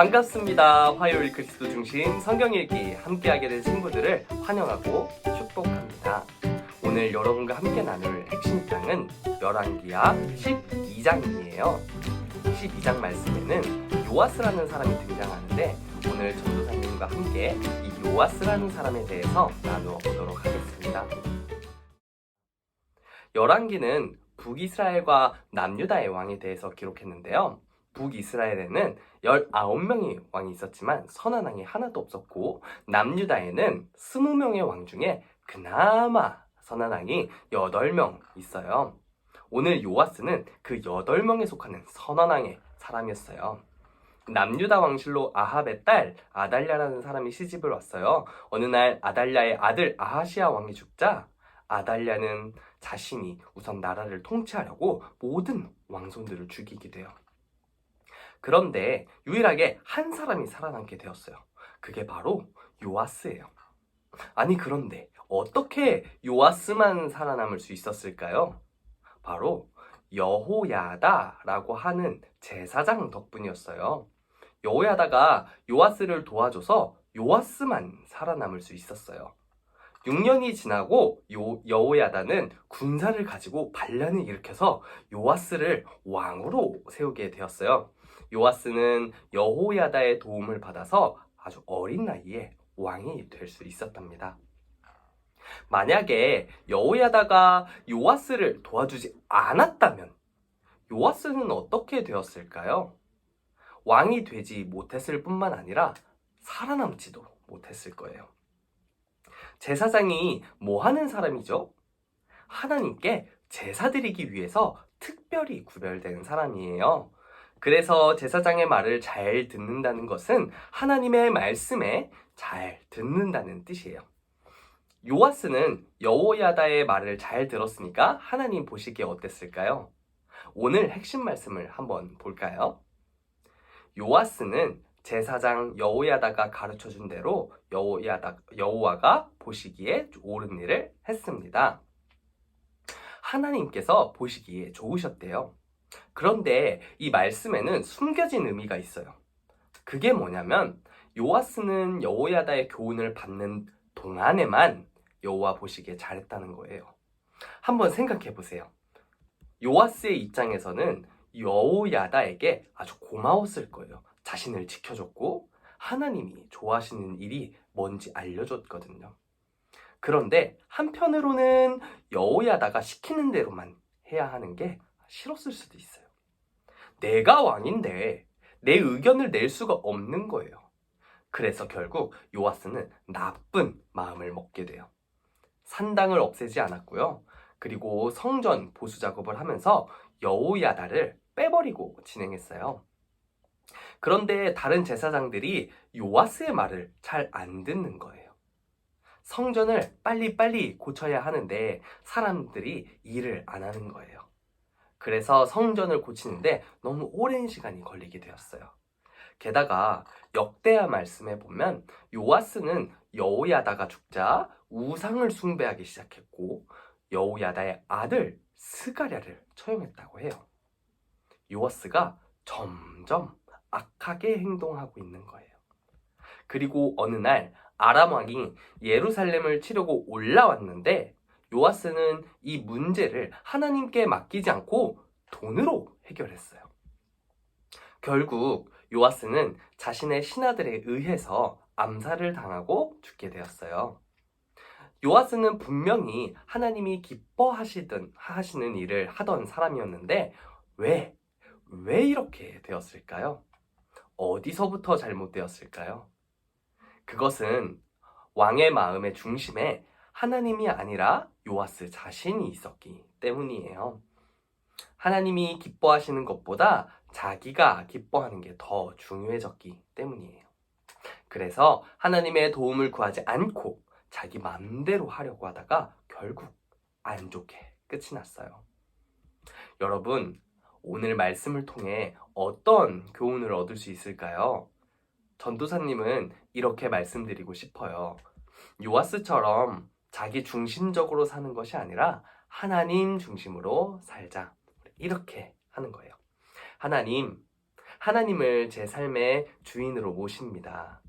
반갑습니다. 화요일 그리스도 중심 성경 읽기 함께하게 된 친구들을 환영하고 축복합니다. 오늘 여러분과 함께 나눌 핵심 장은 열왕기하 12장이에요. 12장 말씀에는 요아스라는 사람이 등장하는데 오늘 전도사님과 함께 이 요아스라는 사람에 대해서 나누어 보도록 하겠습니다. 열왕기는 북이스라엘과 남유다의 왕에 대해서 기록했는데요. 북이스라엘에는 19명의 왕이 있었지만 선한 왕이 하나도 없었고 남유다에는 20명의 왕 중에 그나마 선한 왕이 8명 있어요. 오늘 요아스는 그 8명에 속하는 선한 왕의 사람이었어요. 남유다 왕실로 아합의 딸 아달랴라는 사람이 시집을 왔어요. 어느 날 아달랴의 아들 아하시아 왕이 죽자 아달랴는 자신이 우선 나라를 통치하려고 모든 왕손들을 죽이게 돼요. 그런데 유일하게 한 사람이 살아남게 되었어요. 그게 바로 요아스예요. 아니 그런데 어떻게 요아스만 살아남을 수 있었을까요? 바로 여호야다라고 하는 제사장 덕분이었어요. 여호야다가 요아스를 도와줘서 요아스만 살아남을 수 있었어요. 6년이 지나고 요, 여호야다는 군사를 가지고 반란을 일으켜서 요아스를 왕으로 세우게 되었어요. 요아스는 여호야다의 도움을 받아서 아주 어린 나이에 왕이 될 수 있었답니다. 만약에 여호야다가 요아스를 도와주지 않았다면 요아스는 어떻게 되었을까요? 왕이 되지 못했을 뿐만 아니라 살아남지도 못했을 거예요. 제사장이 뭐 하는 사람이죠? 하나님께 제사 드리기 위해서 특별히 구별된 사람이에요. 그래서 제사장의 말을 잘 듣는다는 것은 하나님의 말씀에 잘 듣는다는 뜻이에요. 요아스는 여호야다의 말을 잘 들었으니까 하나님 보시기에 어땠을까요? 오늘 핵심 말씀을 한번 볼까요? 요아스는 제사장 여호야다가 가르쳐 준 대로 여호야다 여호와가 보시기에 옳은 일을 했습니다. 하나님께서 보시기에 좋으셨대요. 그런데 이 말씀에는 숨겨진 의미가 있어요. 그게 뭐냐면 요아스는 여호야다의 교훈을 받는 동안에만 여호와 보시기에 잘했다는 거예요. 한번 생각해 보세요. 요아스의 입장에서는 여호야다에게 아주 고마웠을 거예요. 자신을 지켜줬고 하나님이 좋아하시는 일이 뭔지 알려줬거든요. 그런데 한편으로는 여호야다가 시키는 대로만 해야 하는 게 싫었을 수도 있어요. 내가 왕인데 내 의견을 낼 수가 없는 거예요. 그래서 결국 요아스는 나쁜 마음을 먹게 돼요. 산당을 없애지 않았고요. 그리고 성전 보수 작업을 하면서 여호야다를 빼버리고 진행했어요. 그런데 다른 제사장들이 요아스의 말을 잘 안 듣는 거예요. 성전을 빨리빨리 고쳐야 하는데 사람들이 일을 안 하는 거예요. 그래서 성전을 고치는데 너무 오랜 시간이 걸리게 되었어요. 게다가 역대하 말씀에 보면 요아스는 여호야다가 죽자 우상을 숭배하기 시작했고 여호야다의 아들 스가랴를 처형했다고 해요. 요아스가 점점 악하게 행동하고 있는 거예요. 그리고 어느 날 아람 왕이 예루살렘을 치려고 올라왔는데 요아스는 이 문제를 하나님께 맡기지 않고 돈으로 해결했어요. 결국 요아스는 자신의 신하들에 의해서 암살을 당하고 죽게 되었어요. 요아스는 분명히 하나님이 기뻐하시던 하시는 일을 하던 사람이었는데 왜, 왜 이렇게 되었을까요? 어디서부터 잘못되었을까요? 그것은 왕의 마음의 중심에 하나님이 아니라 요아스 자신이 있었기 때문이에요. 하나님이 기뻐하시는 것보다 자기가 기뻐하는 게 더 중요해졌기 때문이에요. 그래서 하나님의 도움을 구하지 않고 자기 마음대로 하려고 하다가 결국 안 좋게 끝이 났어요. 여러분, 오늘 말씀을 통해 어떤 교훈을 얻을 수 있을까요? 전도사님은 이렇게 말씀드리고 싶어요. 요아스처럼 자기 중심적으로 사는 것이 아니라 하나님 중심으로 살자. 이렇게 하는 거예요. 하나님, 하나님을 제 삶의 주인으로 모십니다.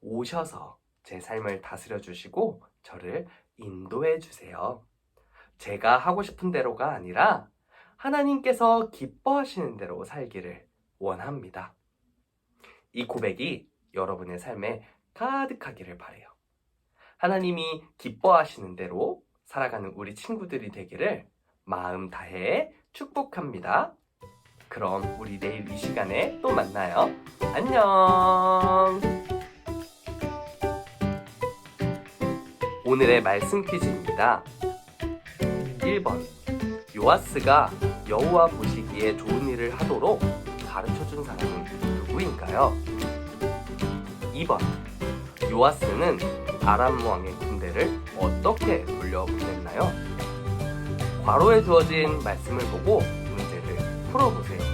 오셔서 제 삶을 다스려 주시고 저를 인도해 주세요. 제가 하고 싶은 대로가 아니라 하나님께서 기뻐하시는 대로 살기를 원합니다. 이 고백이 여러분의 삶에 가득하기를 바래요. 하나님이 기뻐하시는 대로 살아가는 우리 친구들이 되기를 마음 다해 축복합니다. 그럼 우리 내일 이 시간에 또 만나요. 안녕! 오늘의 말씀 퀴즈입니다. 1번 요아스가 여호와 보시기에 좋은 일을 하도록 가르쳐 준 사람은 누구인가요? 2번 요아스는 아람 왕의 군대를 어떻게 돌려보냈나요? 괄호에 주어진 말씀을 보고 문제를 풀어보세요.